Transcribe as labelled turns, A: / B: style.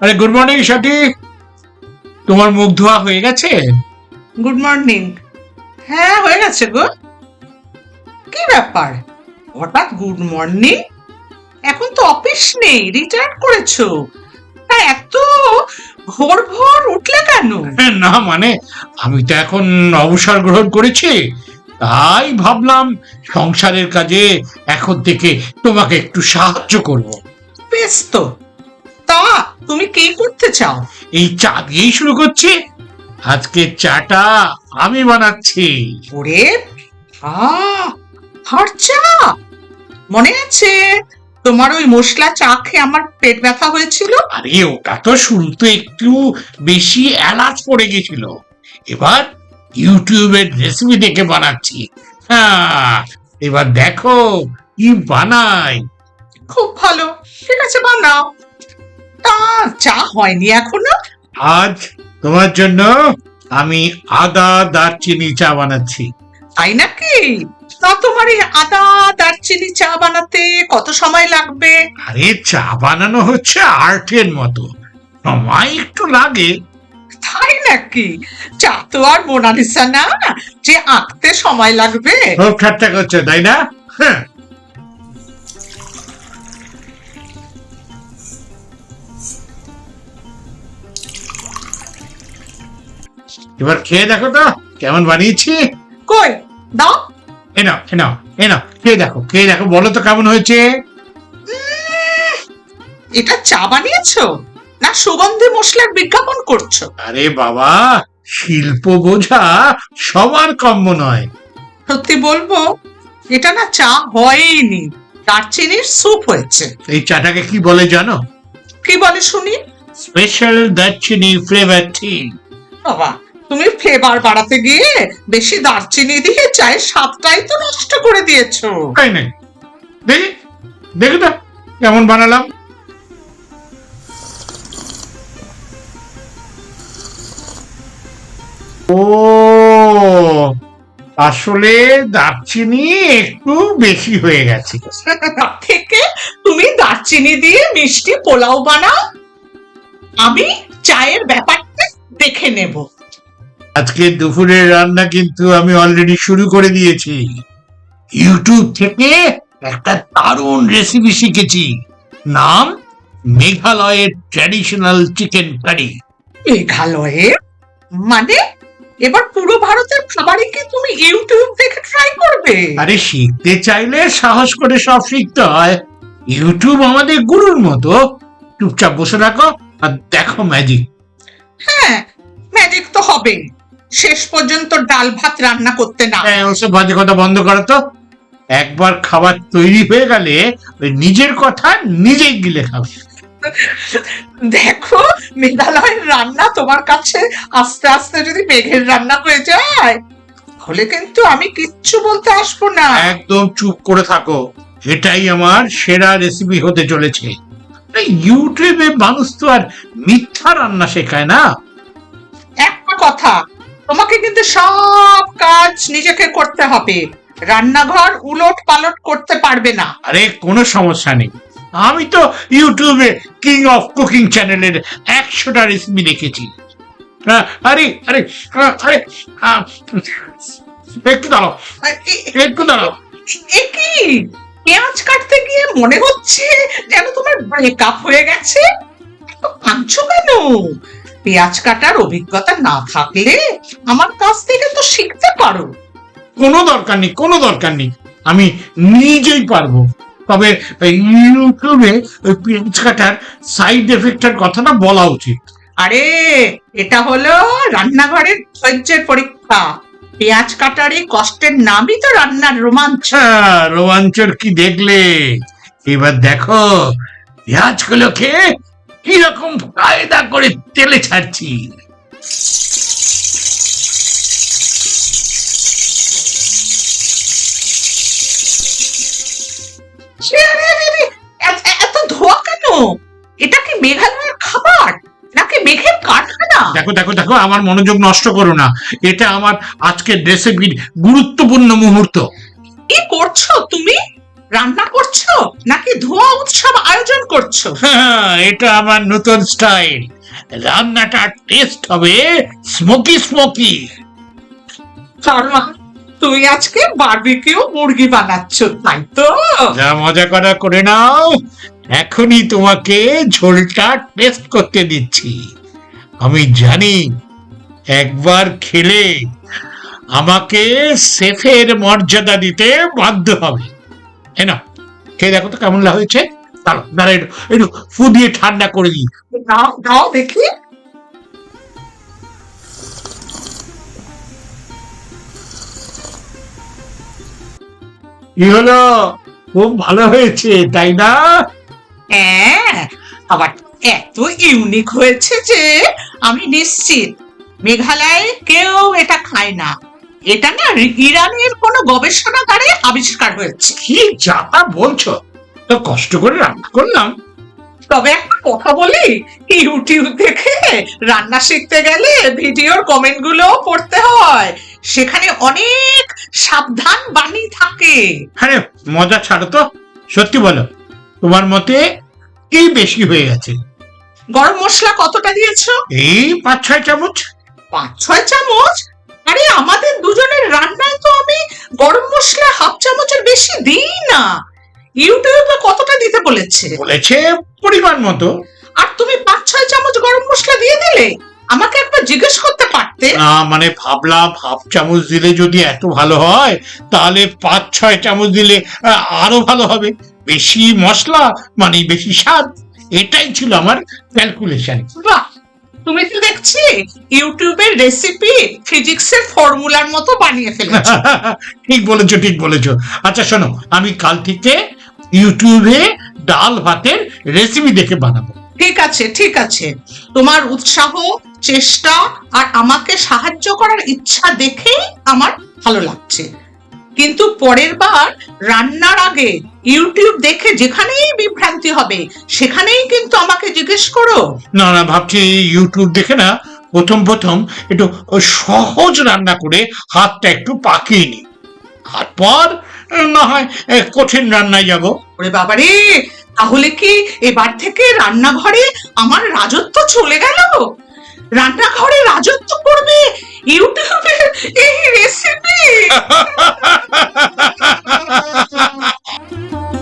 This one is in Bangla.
A: আরে গুড মর্নিং সাথী তোমার মুখ ধোয়া হয়ে গেছে?
B: গুড মর্নিং হ্যাঁ হয়ে গেছে গো। কি ব্যাপার? হঠাৎ গুড মর্নিং এখন তো অফিস নেই রিটায়ার করেছ। তা এত ভোর ভোর উঠলে কেন?
A: না মানে আমি তো এখন অবসর গ্রহণ করেছি। তাই ভাবলাম সংসারের কাজে এখন থেকে তোমাকে একটু সাহায্য করব।
B: বেশ তো। তা তুমি কি করতে চাও?
A: এই চা দিয়েই শুরু করছি। আজকে চাটা আমি বানাচ্ছি।
B: ওরে আর চা? মনে আছে তোমার ওই মশলা চা খেয়ে আমার পেট ব্যথা হয়েছিল?
A: আরে ওটা তো শুরুতে একটু বেশি এলাচ পড়ে গেছিল। এবার ইউটিউবের রেসিপি দেখে বানাচ্ছি। হ্যাঁ এবার দেখো কি বানাই।
B: খুব ভালো ঠিক আছে বানাও। চা হয়নি এখনও?
A: আজ তোমার জন্য আমি আদা দারচিনি চা বানাচ্ছি।
B: তাই নাকি? তা তোমার এই আদা দারচিনি চা বানাতে কত সময় লাগবে?
A: আরে চা বানানো হচ্ছে আর্টের মতো। সময় একটু লাগে।
B: তাই নাকি? চা তো আর মোনালিসা না যে আঁকতে সময় লাগবে।
A: খুব ঠাট্টা করছ তাই না? হ্যাঁ। এবার খেয়ে দেখো তো কেমন বানিয়েছি।
B: কই? দাও।
A: এ নাও এ নাও এ নাও খেয়ে দেখো খেয়ে দেখো বলো তো কেমন হয়েছে।
B: এটা চা বানিয়েছো? না সুগন্ধি মশলার বিজ্ঞাপন করছ?
A: আরে বাবা শিল্প বোঝা সবার কম্য নয়।
B: সত্যি বলব এটা না চা হয়নি দারচিনির স্যুপ হয়েছে।
A: এই চাটাকে কি বলে জানো?
B: কি বলে শুনি?
A: স্পেশাল দারচিনি ফ্লেভার টি
B: বাবা তুমি ফ্লেভার বাড়াতে গিয়ে বেশি দারচিনি দিয়ে চায়ের স্বাদটাই তো নষ্ট করে দিয়েছ।
A: তাই নাই? দেখি দেখি তো কেমন বানালাম। ও আসলে দারচিনি একটু বেশি হয়ে গেছে।
B: তার থেকে তুমি দারচিনি দিয়ে মিষ্টি পোলাও বানাও। আমি চায়ের ব্যাপারটা দেখে নেব।
A: আজকে দুপুরের রান্না কিন্তু আমি অলরেডি শুরু করে দিয়েছি। ইউটিউব থেকে একটা দারুণ রেসিপি শিখেছি। নাম মেঘালয়ের ট্র্যাডিশনাল চিকেন কারি
B: মেঘালয়ে মানে? এবার পুরো ভারতের খাবারই কি তুমি ইউটিউব দেখে ট্রাই করবে?
A: আরে শিখতে চাইলে সাহস করে সব শিখতে হয়। ইউটিউব আমাদের গুরুর মতো। চুপচাপ বসে রাখো আর দেখো ম্যাজিক
B: হ্যাঁ ম্যাজিক তো হবে শেষ পর্যন্ত ডাল ভাত রান্না করতে না।
A: হ্যাঁ ওসব বাজে কথা বন্ধ করো তো। একবার খাবার তৈরি হয়ে গেলে ওই নিজের কথা নিজেই গিলে খাবে।
B: দেখো মেঘালয়ের রান্না তোমার কাছে আস্তে আস্তে যদি মেঘের রান্না হয়ে যায় তাহলে কিন্তু আমি কিচ্ছু বলতে আসব না।
A: একদম চুপ করে থাকো। এটাই আমার সেরা রেসিপি হতে চলেছে। ইউটিউবে মানুষ তো আর মিথ্যা রান্না শেখায় না।
B: কথা। তোমাকে কিন্তু সব কাজ নিজেকে করতে হবে। রান্নাঘর উলট পালট করতে পারবে না।
A: আরে কোনো সমস্যা নেই। আমি তো ইউটিউবে কিং অফ কুকিং চ্যানেলের একশোটা রেসিপি দেখেছি। আরে আরে আরে আহ, একটু দাঁড়াও।
B: আর
A: একটু দাঁড়াও।
B: এ কি? পেঁয়াজ কাটতে গিয়ে মনে হচ্ছে যেন তোমার ব্রেকআপ হয়ে গেছে। কাঁদছো কেন? পেঁয়াজ কাটার অভিজ্ঞতা না থাকলে আমার কাছ থেকে তো শিখতে পারো।
A: কোনো দরকার নেই কোনো দরকার নেই। আমি নিজেই পারব। তবে ইউটিউবে ওই পেঁয়াজ কাটার সাইড এফেক্টের কথাটা বলা উচিত।
B: আরে এটা হলো রান্নাঘরের ধৈর্যের পরীক্ষা। পেঁয়াজ কাটার এই কষ্টের নামই তো রান্নার রোমাঞ্চ।
A: আচ্ছা রোমাঞ্চর কি দেখলে? এবার দেখো পেঁয়াজগুলোকে কীরকম কায়দা করে তেলে ছাড়ছি?
B: এত ধোয়া কেন? এটা কি মেঘালয়ের খাবার? নাকি মেঘের কারখানা?
A: দেখো দেখো দেখো আমার মনোযোগ নষ্ট করো না। এটা আমার আজকের রেসিপির গুরুত্বপূর্ণ মুহূর্ত।
B: কি করছ তুমি? রান্না করছ? নাকি ধোয়া উৎসব আয়োজন করছ?
A: হ্যাঁ, এটা আমার নতুন স্টাইল। রান্নাটা টেস্ট হবে স্মোকি স্মোকি।
B: শর্মা তুই আজকে বারবিকিউ মুরগি বানাচ্ছ তাই তো?
A: যা মজা করা করে নাও। এখনই তোমাকে ঝোলটা টেস্ট করতে দিচ্ছি। আমি জানি একবার খেলে আমাকে সেফের মর্যাদা দিতে বাধ্য হবে। এ খেয়ে দেখো তো কেমন হয়েছে দাঁড়ো দাঁড়া একটু একটু ফু দিয়ে ঠান্ডা করে দিই।
B: দাও দাও দেখি।
A: কি হলো? খুব ভালো হয়েছে তাই না?
B: হ্যাঁ আবার এত ইউনিক হয়েছে যে আমি নিশ্চিত মেঘালয়ে কেউ এটা খায় না। এটা না ইরানের কোনো গবেষণাগারে আবিষ্কার হয়েছে।
A: কি যাতা বলছো? তো কষ্ট করে রান্না করলাম।
B: তবে একটা কথা বলি ইউটিউব দেখে রান্না শিখতে গেলে ভিডিওর কমেন্টগুলো পড়তে হয়। সেখানে অনেক সাবধান বাণী থাকে।
A: আরে মজা ছাড়ো তো। সত্যি বলো তোমার মতে কি বেশি হয়ে গেছে?
B: গরম মশলা কতটা দিয়েছ?
A: এই পাঁচ ছয় চামচ।
B: পাঁচ ছয় চামচ? আরে আমাদের দুজনের রান্নায় তো আমি গরম মশলা হাফ চামচের বেশি দিই না। ইউটিউবে কতটা দিতে বলেছে?
A: বলেছে পরিমাণ মতো।
B: আর তুমি পাঁচ ছয় চামচ গরম মশলা দিয়ে দিলে? আমাকে একবার জিজ্ঞেস করতে পারতে?
A: না মানে ভাবলাম হাফ চামচ দিলে যদি এত ভালো হয় তাহলে পাঁচ ছয় চামচ দিলে আরও ভালো হবে। বেশি মশলা মানে বেশি স্বাদ এটাই ছিল আমার ক্যালকুলেশন
B: বাহ! তুমি তো দেখছি ইউটিউবের রেসিপি ফিজিক্সের ফর্মুলার মতো বানিয়ে ফেলেছো।
A: ঠিক বলেছ ঠিক বলেছ। আচ্ছা শোনো আমি কাল থেকে ইউটিউবে ডাল ভাতের রেসিপি দেখে বানাবো।
B: ঠিক আছে ঠিক আছে। তোমার উৎসাহ চেষ্টা আর আমাকে সাহায্য করার ইচ্ছা দেখেই আমার ভালো লাগছে। কিন্তু পরের বার রান্নার আগে ইউটিউব দেখে যেখানেই বিভ্রান্তি হবে সেখানেই কিন্তু আমাকে জিজ্ঞেস করো।
A: না না ভাবছি ইউটিউব দেখে না প্রথম প্রথম একটু সহজ রান্না করে হাতটা একটু পাকিয়ে নি তারপর না হয় কঠিন রান্নায় যাব।
B: ওরে বাবারে তাহলে কি এবার থেকে রান্নাঘরে আমার রাজত্ব চলে গেল? রান্নাঘরে রাজত্ব করবে? ইউটিউবে এই রেসিপি